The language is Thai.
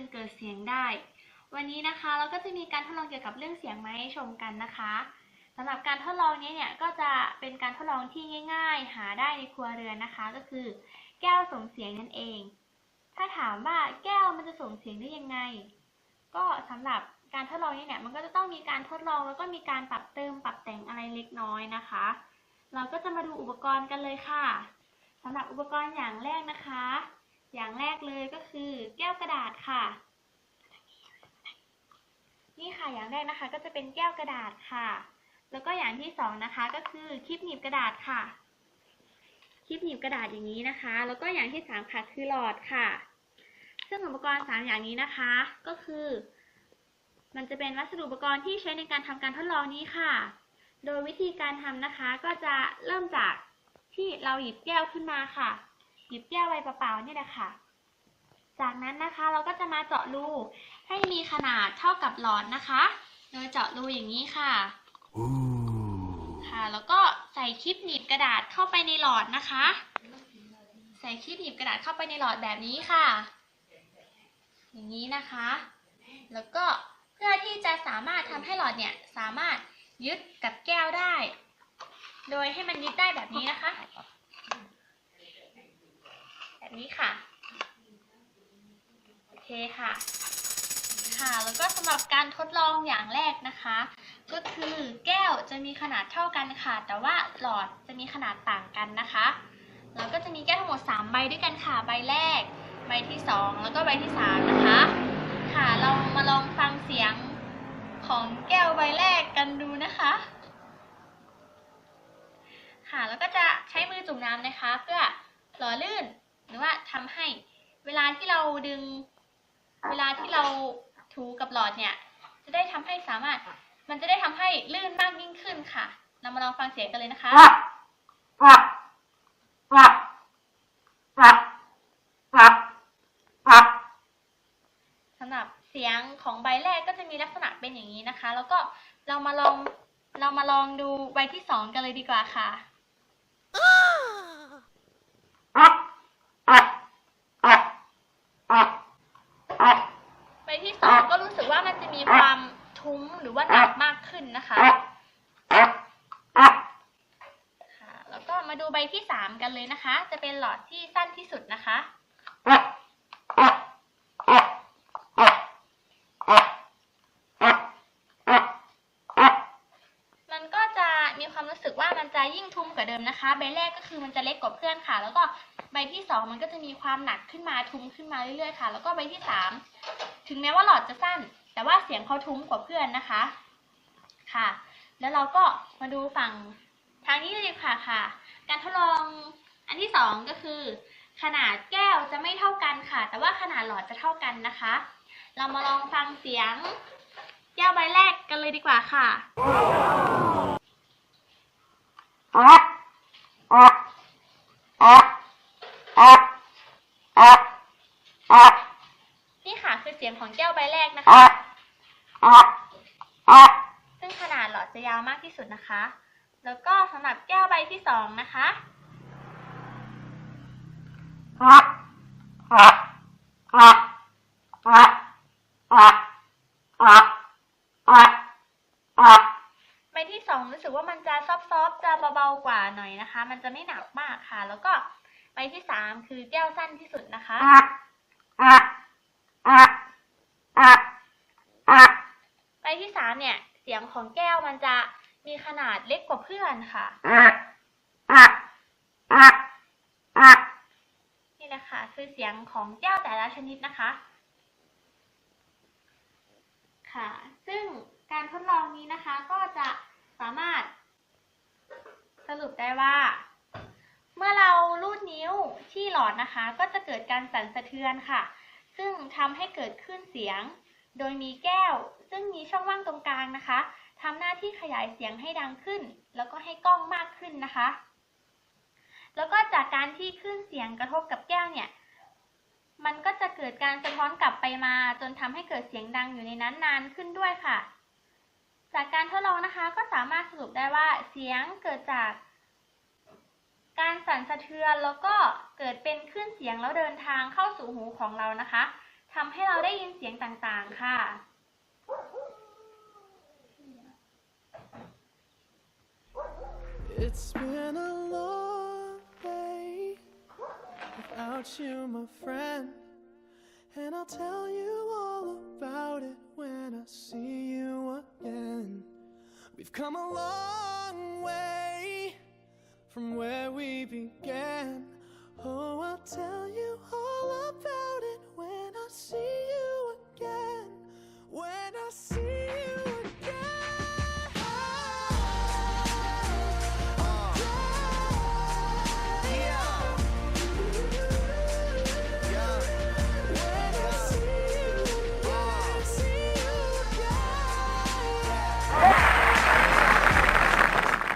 นเกิดเสียงได้ วันนี้นะคะเราก็จะมีการทดลองเกี่ยวกับเรื่องเสียงมาให้ชมกันนะคะสำหรับการทดลองนี้เนี่ยก็จะเป็นการทดลองที่ง่าย ๆ หาได้ในครัวเรือนนะคะ ก็คือ แก้วส่งเสียงนั่นเอง ถ้าถามว่าแก้วมันจะส่งเสียงได้ยังไง ก็สำหรับการทดลองนี้เนี่ยมันก็จะต้องมีการทดลองแล้วก็มีการปรับเติมปรับแต่งอะไรเล็กน้อยนะคะ เราก็จะมาดูอุปกรณ์กันเลยค่ะสำหรับอุปกรณ์อย่างแรกนะคะ อย่างแรกเลยก็คือแก้วกระดาษค่ะ นี่ค่ะอย่างแรกนะคะ ก็จะเป็นแก้วกระดาษค่ะ แล้วก็อย่างที่สองนะคะก็คือคลิปหนีบกระดาษค่ะ คลิปหนีบกระดาษอย่างนี้นะคะ แล้วก็อย่างที่สามค่ะคือหลอดค่ะ ซึ่งอุปกรณ์สามอย่างนี้นะคะ ก็คือ มันจะเป็นวัสดุอุปกรณ์ที่ใช้ในการทำการทดลองนี้ค่ะ โดยวิธีการทำนะคะ ก็จะเริ่มจากที่เราหยิบแก้วขึ้นมาค่ะ ยิบแก้วไว้เปล่าๆนี่แหละค่ะ จากนั้นนะคะเราก็จะมาเจาะรูให้มีขนาดเท่ากับหลอดนะคะ โดยเจาะรูอย่างนี้ค่ะค่ะ แล้วก็ใส่คลิปหนีบกระดาษเข้าไปในหลอดนะคะ ใส่คลิปหนีบกระดาษเข้าไปในหลอดแบบนี้ค่ะ อย่างนี้นะคะ แล้วก็เพื่อที่จะสามารถทำให้หลอดเนี่ยสามารถยึดกับแก้วได้ โดยให้มันยึดได้แบบนี้นะคะ แบบนี้ค่ะ โอเคค่ะ ค่ะ แล้วก็สำหรับการทดลองอย่างแรกนะคะ ก็คือแก้วจะมีขนาดเท่ากันค่ะ แต่ว่าหลอดจะมีขนาดต่างกันนะคะ แล้วก็จะมีแก้วทั้งหมด 3 ใบด้วยกันค่ะ ใบแรก ใบที่ 2 แล้วก็ใบที่ 3 นะคะ ค่ะ เรามาลองฟังเสียงของแก้วใบแรกกันดูนะคะ ค่ะ แล้วก็จะใช้มือจุ่มน้ำนะคะ เพื่อหล่อลื่น หรือว่าทำให้เวลาที่เราดึง เวลาที่เราถูกับหลอดเนี่ย จะได้ทำให้สามารถ มันจะได้ทำให้ลื่นมากยิ่งขึ้นค่ะเรามาลองฟังเสียงกันเลยนะคะสำหรับเสียงของใบแรกก็จะมีลักษณะเป็นอย่างนี้นะคะ แล้วก็เรามาลองเรามาลองดูใบที่สองกันเลยดีกว่าค่ะ ใบที่สองก็รู้สึกว่า มีความทุ้มหรือว่าหนักมากขึ้นนะคะค่ะแล้วก็มาดูใบที่สามกันเลยนะคะ จะเป็นหลอดที่สั้นที่สุดนะคะมันก็จะมีความรู้สึกว่ามันจะยิ่งทุ้มกว่าเดิมนะคะ ใบแรกก็คือมันจะเล็กกว่าเพื่อนค่ะ แล้วก็ใบที่สองมันก็จะมีความหนักขึ้นมาทุ้มขึ้นมาเรื่อยๆค่ะ แล้วก็ใบที่สามถึงแม้ว่าหลอดจะสั้น แต่ว่าเสียงเขาทุ้มกว่าเพื่อนนะคะ ค่ะ แล้วเราก็มาดูฝั่งทางนี้เลยดีกว่าค่ะ การทดลองอันที่สองก็คือ ขนาดแก้วจะไม่เท่ากันค่ะ แต่ว่าขนาดหลอดจะเท่ากันนะคะ เรามาลองฟังเสียงแก้วใบแรกกันเลยดีกว่าค่ะนี่ค่ะคือเสียงของแก้วใบแรกนะคะ ซึ่งขนาดหลอดจะยาวมากที่สุดนะคะ แล้วก็สำหรับแก้วใบที่สองนะคะ ใบที่สองรู้สึกว่ามันจะซอฟๆจะเบาๆกว่าหน่อยนะคะ มันจะไม่หนักมากค่ะ แล้วก็ใบที่สามคือแก้วสั้นที่สุดนะคะใบที่ สามเนี่ย เสียงของแก้วมันจะมีขนาดเล็กกว่าเพื่อนค่ะ นี่แหละค่ะ คือเสียงของแก้วแต่ละชนิดนะคะ ค่ะ ซึ่งการทดลองนี้นะคะก็จะสามารถ สรุปได้ว่า เมื่อเราลูดนิ้วที่หลอดนะคะ ก็จะเกิดการสั่นสะเทือนค่ะ ซึ่งทำให้เกิดขึ้นเสียง โดยมีแก้ว ซึ่งมีช่องว่างตรงกลางนะคะทำหน้าที่ขยายเสียงให้ดังขึ้น แล้วก็ให้กล้องมากขึ้นนะคะ แล้วก็จากการที่คลื่นเสียงกระทบกับแก้วเนี่ย มันก็จะเกิดการสะท้อนกลับไปมา จนทำให้เกิดเสียงดังอยู่ในนั้นนานขึ้นด้วยค่ะ จากการทดลองนะคะก็สามารถสรุปได้ว่าเสียงเกิดจาก การสั่นสะเทือนแล้วก็เกิดเป็นคลื่นเสียงแล้วเดินทางเข้าสู่หูของเรานะคะ ทำให้เราได้ยินเสียงต่างๆ ค่ะ It's been a long day without you, my friend. And I'll tell you all about it when I see you again. We've come a long way from where we began.